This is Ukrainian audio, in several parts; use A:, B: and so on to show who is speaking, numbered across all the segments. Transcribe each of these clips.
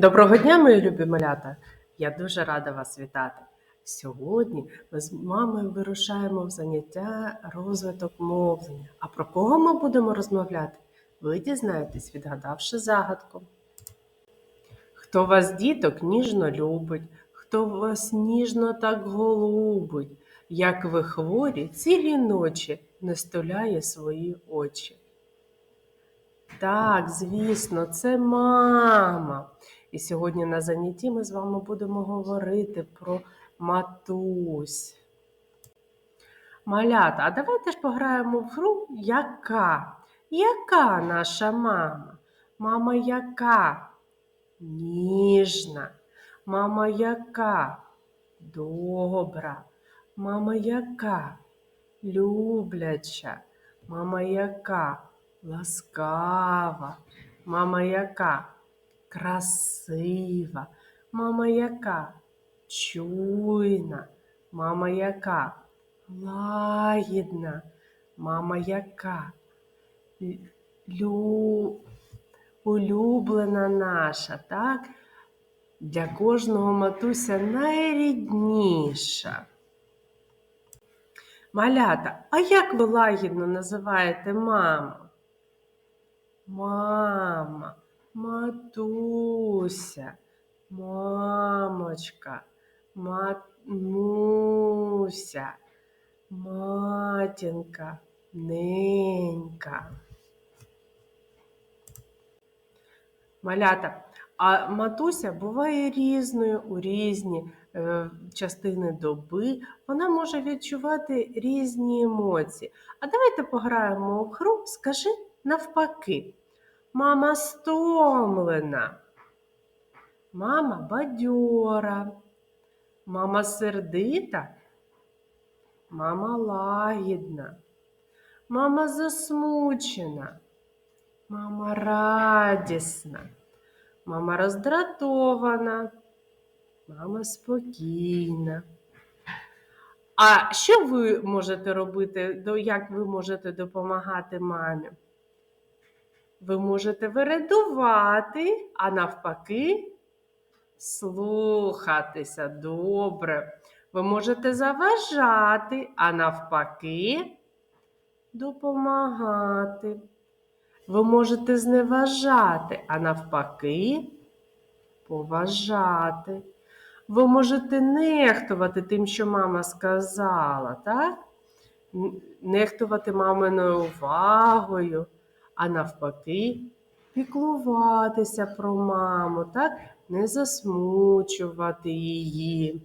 A: Доброго дня, мої любі малята! Я дуже рада вас вітати. Сьогодні ми з мамою вирушаємо в заняття розвиток мовлення. А про кого ми будемо розмовляти? Ви дізнаєтесь, відгадавши загадку. Хто вас, діток, ніжно любить, хто вас ніжно так голубить, як ви хворі цілі ночі не стуляє свої очі. Так, звісно, це мама. І сьогодні на занятті ми з вами будемо говорити про матусь. Малята, а давайте ж пограємо в гру яка? Яка наша мама? Мама яка? Ніжна. Мама яка? Добра. Мама яка? Любляча. Мама яка? Ласкава. Мама яка? Красива. Мама яка? Чуйна. Мама яка? Лагідна. Мама яка? Лю... Улюблена наша, так? Для кожного матуся найрідніша. Малята, а як ви лагідно називаєте маму? Мама, матуся, мамочка, матмуся, матінка, ненька. Малята, а матуся буває різною у різні е, частини доби. Вона може відчувати різні емоції. А давайте пограємо в гру, скажи навпаки. Мама стомлена. Мама бадьора. Мама сердита. Мама лагідна. Мама засмучена. Мама радісна. Мама роздратована. Мама спокійна. А що ви можете робити, як ви можете допомагати мамі? Ви можете вирядувати, а навпаки, слухатися добре. Ви можете заважати, а навпаки, допомагати. Ви можете зневажати, а навпаки, поважати. Ви можете нехтувати тим, що мама сказала, так? Нехтувати маминою увагою, а навпаки, піклуватися про маму, так? Не засмучувати її.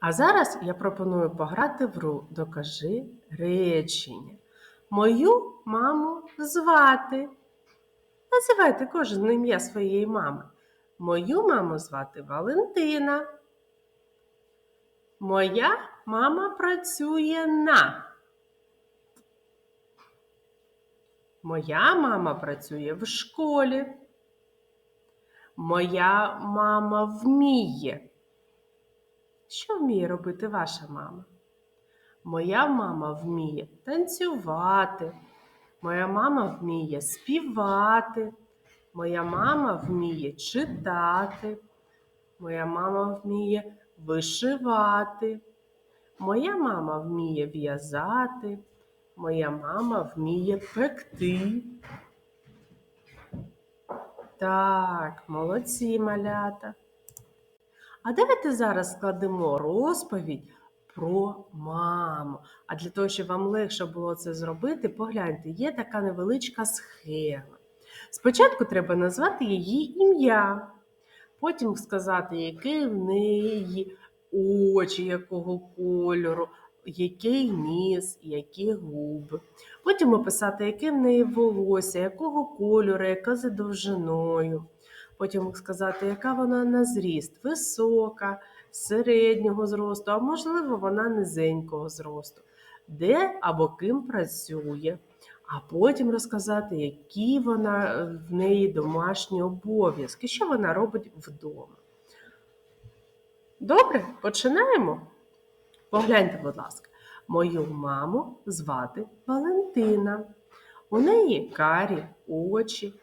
A: А зараз я пропоную пограти в гру Докажи речення. Мою маму звати. Називайте кожен ім'я своєї мами. Мою маму звати Валентина. Моя мама працює на. Моя мама працює в школі. Моя мама вміє. Що вміє робити ваша мама? Моя мама вміє танцювати. Моя мама вміє співати. Моя мама вміє читати. Моя мама вміє вишивати. Моя мама вміє в'язати. Моя мама вміє пекти. Так, молодці малята. А давайте зараз складемо розповідь про маму. А для того, щоб вам легше було це зробити, погляньте, є така невеличка схема. Спочатку треба назвати її ім'я, потім сказати, яке в неї очі, якого кольору, який ніс, які губи. Потім описати, яке в неї волосся, якого кольору, яка за довжиною. Потім сказати, яка вона на зріст, висока, середнього зросту, а можливо, вона низенького зросту, де або ким працює. А потім розказати, які вона е, в неї домашні обов'язки, що вона робить вдома. Добре, починаємо. Погляньте, будь ласка, мою маму звати Валентина. У неї карі очі,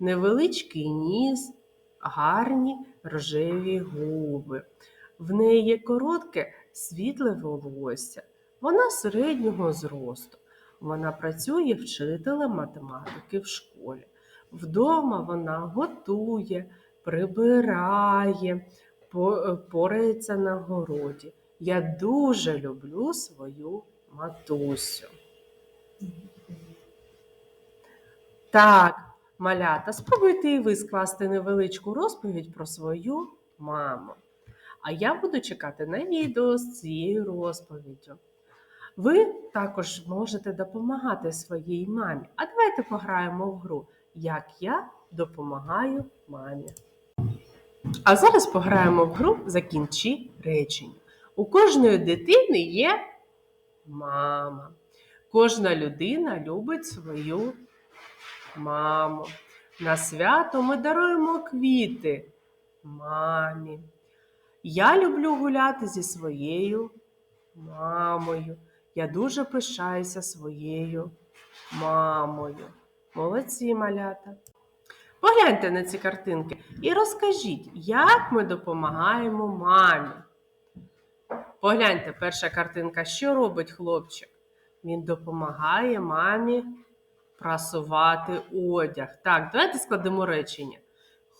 A: невеличкий ніс, гарні рожеві губи. В неї коротке світле волосся. Вона середнього зросту. Вона працює вчителем математики в школі. Вдома вона готує, прибирає, порається на городі. Я дуже люблю свою матусю. Так, малята, спробуйте і ви скласти невеличку розповідь про свою маму. А я буду чекати на відео з цією розповіддю. Ви також можете допомагати своїй мамі. А давайте пограємо в гру, як я допомагаю мамі. А зараз пограємо в гру Закінчи речення. У кожної дитини є мама. Кожна людина любить свою маму. На свято ми даруємо квіти мамі. Я люблю гуляти зі своєю мамою. Я дуже пишаюся своєю мамою. Молодці малята. Погляньте на ці картинки і розкажіть, як ми допомагаємо мамі. Погляньте, перша картинка, що робить хлопчик? Він допомагає мамі прасувати одяг. Так, давайте складемо речення.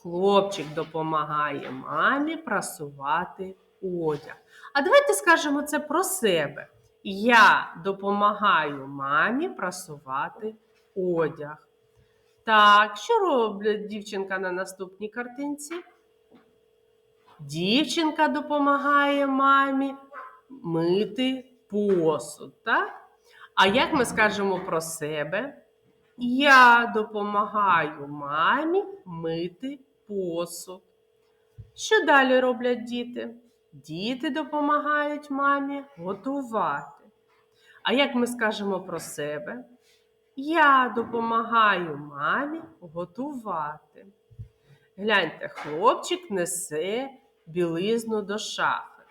A: Хлопчик допомагає мамі прасувати одяг. А давайте скажемо це про себе. Я допомагаю мамі прасувати одяг. Так, що робить дівчинка на наступній картинці? Дівчинка допомагає мамі мити посуд, так? А як ми скажемо про себе? Я допомагаю мамі мити посуд. Що далі роблять діти? Діти допомагають мамі готувати. А як ми скажемо про себе? Я допомагаю мамі готувати. Гляньте, хлопчик несе білизну до шафи.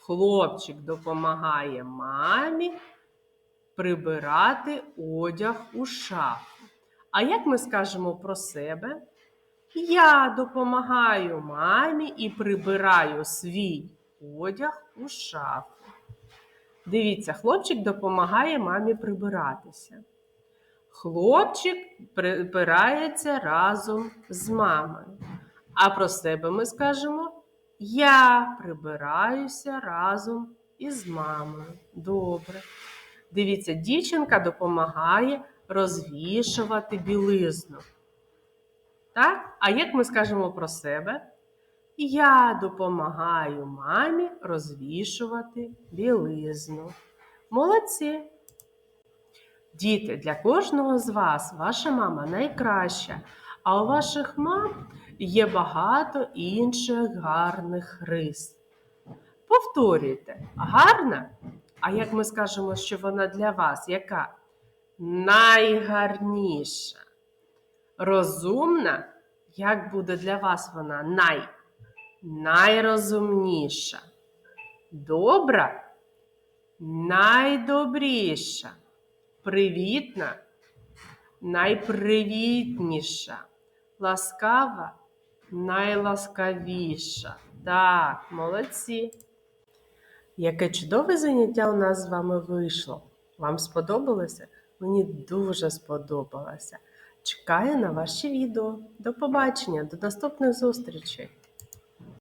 A: Хлопчик допомагає мамі прибирати одяг у шафу. А як ми скажемо про себе? Я допомагаю мамі і прибираю свій одяг у шафу. Дивіться, хлопчик допомагає мамі прибиратися. Хлопчик прибирається разом з мамою. А про себе ми скажемо: Я прибираюся разом із мамою. Добре. Дивіться, дівчинка допомагає розвішувати білизну. Так? А як ми скажемо про себе? Я допомагаю мамі розвішувати білизну. Молодці! Діти, для кожного з вас ваша мама найкраща, а у ваших мам є багато інших гарних рис. Повторюйте, гарна? А як ми скажемо, що вона для вас яка? Найгарніша. Розумна? Як буде для вас вона най? Найрозумніша. Добра? Найдобріша. Привітна? Найпривітніша. Ласкава? Найласкавіша. Так, молодці. Яке чудове заняття у нас з вами вийшло. Вам сподобалося? Мені дуже сподобалося. Чекаю на ваші відео. До побачення, до наступних зустрічей!